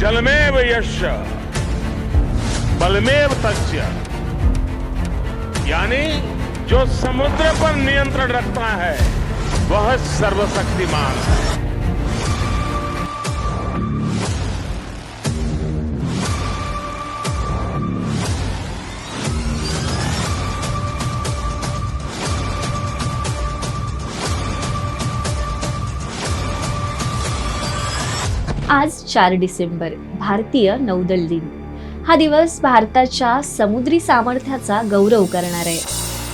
जलमेव यश। बलमेव तस्य। यानी जो समुद्र पर नियंत्रण रखता है वह सर्वशक्तिमान है। आज चार डिसेंबर भारतीय नौदल दिन. हा दिवस भारताच्या समुद्री सामर्थ्याचा गौरव करणार आहे.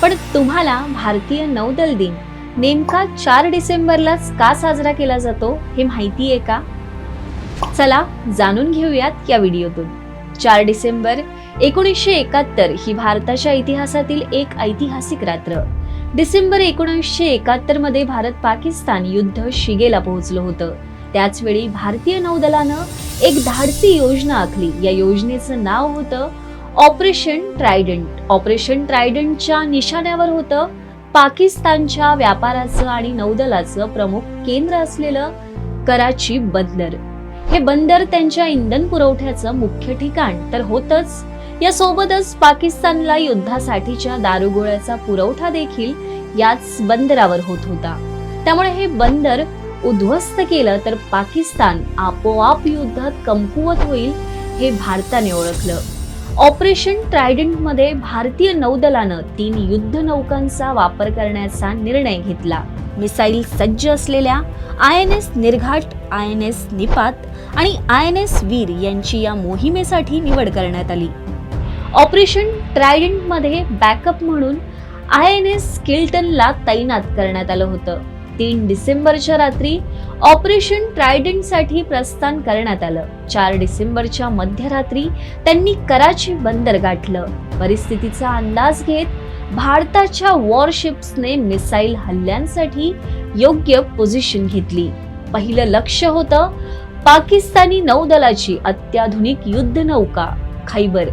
पण तुम्हाला भारतीय नौदल दिन नेमका चार डिसेंबरलाच का साजरा केला जातो हे माहिती आहे का? चला जाणून घेऊयात या व्हिडिओतून. चार डिसेंबर एकोणीसशे एकाहत्तर ही भारताच्या इतिहासातील एक ऐतिहासिक रात्र. डिसेंबर एकोणीसशे एकाहत्तरमध्ये भारत पाकिस्तान युद्ध शिगेला पोहोचलं होतं. त्याच वेळी भारतीय नौदलानं एक धाडसी योजना आखली. या योजनेचं नाव होतं ऑपरेशन ट्रायडंट ऑपरेशन ट्रायडंटच्या निशाण्यावर होतं पाकिस्तानच्या व्यापाराचं आणि नौदलाचं प्रमुख केंद्र असलेलं कराची बंदर. हे बंदर त्यांच्या इंधन पुरवठ्याचं मुख्य ठिकाण. तर होतच यासोबतच पाकिस्तानला युद्धासाठीच्या दारुगोळ्याचा पुरवठा देखील याच बंदरावर होत होता. त्यामुळे हे बंदर उद्ध्वस्त केलं तर पाकिस्तान आपोआप युद्धात कमकुवत होईल हे भारताने ओळखलं. ऑपरेशन ट्रायडंटमध्ये भारतीय नौदलानं तीन युद्ध नौकांचा वापर करण्याचा निर्णय घेतला. मिसाईल सज्ज असलेल्या I N S Nirghat I N S Nipat आणि आय एन एस वीर यांची या मोहिमेसाठी निवड करण्यात आली. ऑपरेशन ट्रायडंटमध्ये बॅकअप म्हणून आय एन एस स्किल्टनला तैनात करण्यात आलं होतं. तीन डिसेंबरच्या रात्री ऑपरेशन ट्रायडंटसाठी प्रस्थान करण्यात आलं. चार डिसेंबरच्या मध्यरात्री त्यांनी कराची बंदर गाठलं. परिस्थितीचा अंदाज घेत भारताच्या वॉरशिप्सने मिसाईल हल्ल्यांसाठी योग्य पोझिशन घेतली. पहिलं लक्ष होतं पाकिस्तानी नौदलाची अत्याधुनिक युद्ध नौका खैबर.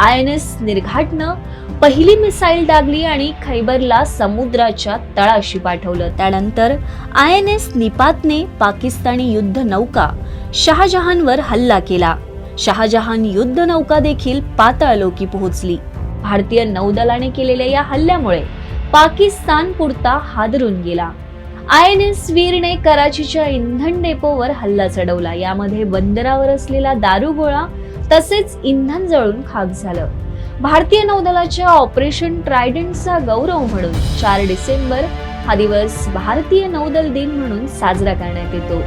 आय एन एस निर्घाटनं पहिली मिसाईल डागली आणि खैबरला समुद्राच्या तळाशी पाठवलं. त्यानंतर आय एन एस निपातने पाकिस्तानी युद्ध नौका शहाजहानवर हल्ला केला. शहाजहान युद्ध नौका देखील पाताळलोकी पोहोचली. भारतीय नौदलाने केलेल्या या हल्ल्यामुळे पाकिस्तान पुरता हादरून गेला. आय एन एस वीरने कराचीच्या इंधन डेपोवर हल्ला चढवला. यामध्ये बंदरावर असलेला दारुगोळा तसेच इंधन जळून खाक झालं. भारतीय नौदलाच्या ऑपरेशन ट्रायडंटचा गौरव म्हणून चार डिसेंबर हा दिवस भारतीय नौदल दिन म्हणून साजरा करण्यात येतो.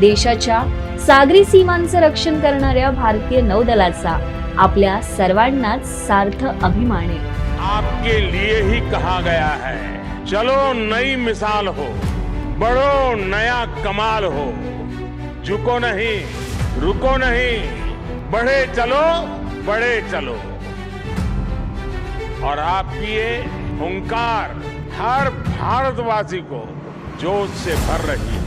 देशाच्या सागरी सीमांचं रक्षण करणाऱ्या भारतीय नौदलाचा आपल्या सर्वांनाच सार्थ अभिमान आहे. आपके लिए ही कहा गया है चलो नई मिसाल हो बड़ो नया कमाल हो। झुको नहीं रुको नहीं। बढ़े चलो बढ़े चलो। और आपकी ये हुंकार, हर भारतवासी को जोश से भर रही है।